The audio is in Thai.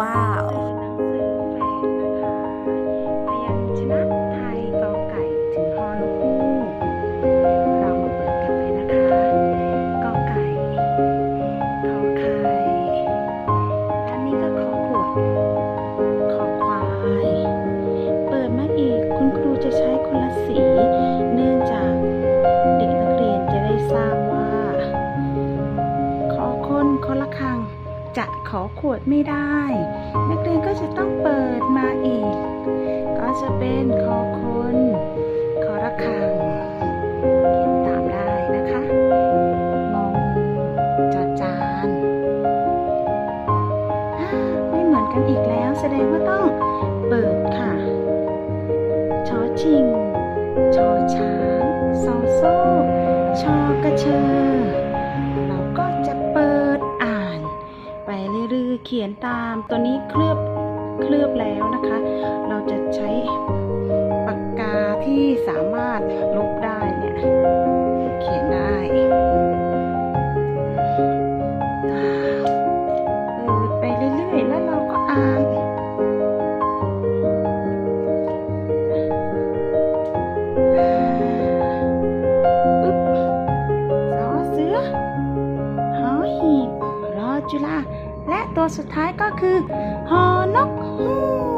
ว้าวหนังสือแฝดนะคะพยัญชนะไทยกอไก่ถึงฮอนกฮูกเรามาเปิดกันเลยนะคะกอไก่ขอไข่อันนี้ก็ขอขวดขอควายเปิดมาอีกคุณครูจะใช้คนละสี เนื่องจากเด็กนักเรียนจะได้ทราบ จะขอขวดไม่ได้ นักเรียนก็จะต้องเปิดมาอีก ก็จะเป็นขอคนขอระฆังเขียนตามได้นะคะงงจอจานไม่เหมือนกันอีกแล้ว แสดงว่าต้องเปิดค่ะชอชิงชอช้างซอโซ่ชอกระเชอ เขียนตามตัวนี้เคลือบเคลือบแล้วนะคะ เราจะใช้ปากกาที่สามารถลบได้เนี่ยเขียนได้เปิดไปเรื่อยๆแล้วเราก็อ่านอ่าอึ๊บสอเสือหอหีบรอจุฬา และตัวสุดท้ายก็คือ หอนกฮูก